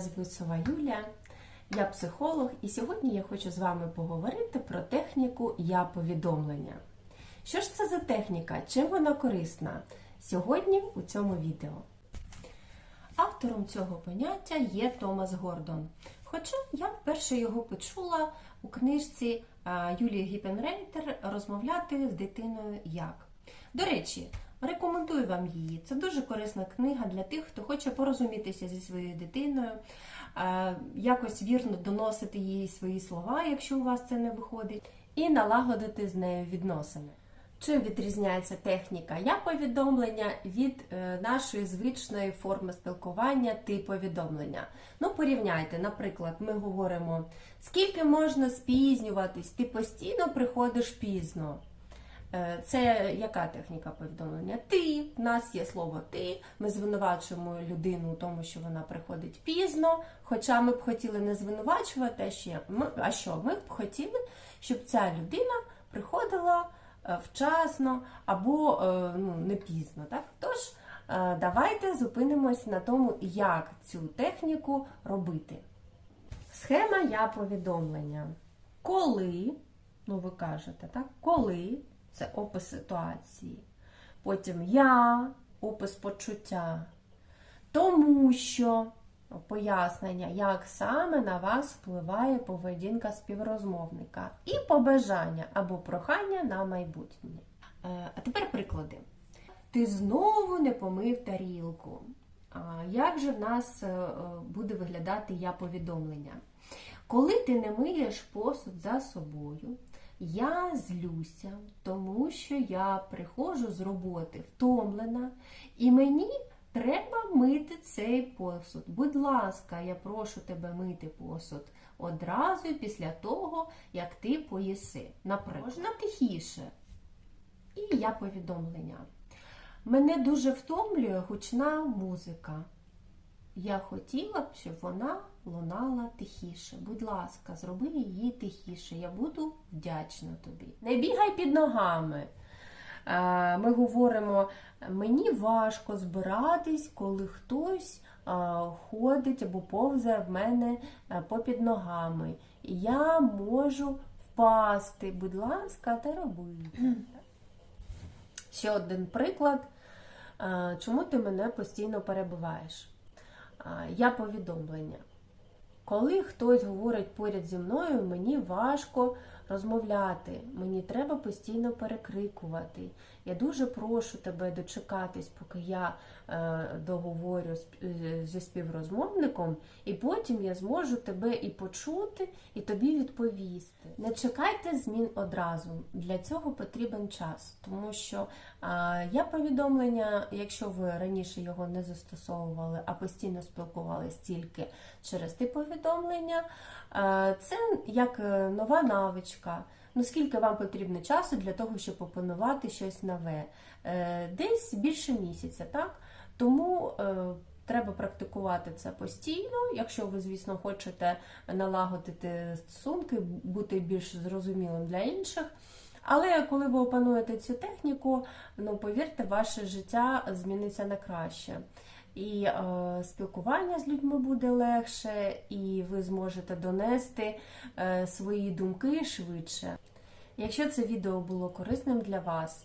Звуть Сова Юлія, я психолог, і сьогодні я хочу з вами поговорити про техніку я повідомлення. Що ж це за техніка? Чим вона корисна? Сьогодні у цьому відео. Автором цього поняття є Томас Гордон. Хоча я вперше його почула у книжці Юлії Гіпенрейтер розмовляти з дитиною як. До речі, рекомендую вам її. Це дуже корисна книга для тих, хто хоче порозумітися зі своєю дитиною, якось вірно доносити їй свої слова, якщо у вас це не виходить, і налагодити з нею відносини. Чим відрізняється техніка я повідомлення від е, нашої звичної форми спілкування ти повідомлення? Ну, порівняйте, наприклад, ми говоримо, скільки можна спізнюватись, ти постійно приходиш пізно. Е, Це яка техніка повідомлення? Ти, в нас є слово ти. Ми звинувачуємо людину у тому, що вона приходить пізно. Хоча ми б хотіли не звинувачувати, а ще ми, а що? Ми б хотіли, щоб ця людина приходила е, вчасно або е, ну, не пізно. Так? Тож давайте зупинимось на тому, як цю техніку робити. Схема я повідомлення. Коли, ну ви кажете, так? Коли це опис ситуації. Потім я, опис почуття. Тому що пояснення, як саме на вас впливає поведінка співрозмовника. І побажання або прохання на майбутнє. Е, А тепер приклади. Ти знову не помив тарілку. Як же в нас е, буде виглядати я повідомлення? Коли ти не миєш посуд за собою, я злюся, тому що я приходжу з роботи втомлена, і мені треба мити цей посуд. Будь ласка, я прошу тебе мити посуд одразу після того, як ти поїси. Наприклад, можна тихіше. І я повідомлення. Мене дуже втомлює гучна музика. Я хотіла б, щоб вона лунала тихіше. Будь ласка, зроби її тихіше. Я буду вдячна тобі. Не бігай під ногами. Е, Ми говоримо, мені важко збиратись, коли хтось е, ходить або повзає в мене е, попід ногами. Я можу впасти. Будь ласка, та роби. Ще один приклад. Чому ти мене постійно перебиваєш? Я повідомлення. Коли хтось говорить поряд зі мною, мені важко розмовляти, мені треба постійно перекрикувати. Я дуже прошу тебе дочекатись, поки я е, договорю е, зі співрозмовником, і потім я зможу тебе і почути, і тобі відповісти. Не чекайте змін одразу. Для цього потрібен час, тому що я повідомлення, якщо ви раніше його не застосовували, а постійно спілкувалися тільки через ті повідомлення, е, це як нова навичка. Ну, скільки вам потрібно часу для того, щоб опанувати щось нове? Е, Десь більше місяця, так? Тому е, треба практикувати це постійно, якщо ви, звісно, хочете налагодити стосунки, бути більш зрозумілим для інших. Але коли ви опануєте цю техніку, ну повірте, ваше життя зміниться на краще. І е, спілкування з людьми буде легше, і ви зможете донести е, свої думки швидше. Якщо це відео було корисним для вас,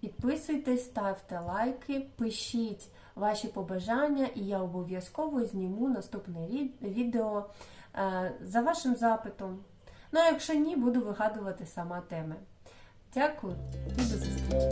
підписуйтесь, ставте лайки, пишіть ваші побажання, і я обов'язково зніму наступне відео е, за вашим запитом. Ну а якщо ні, буду вигадувати сама теми. Дякую і до зустрічі!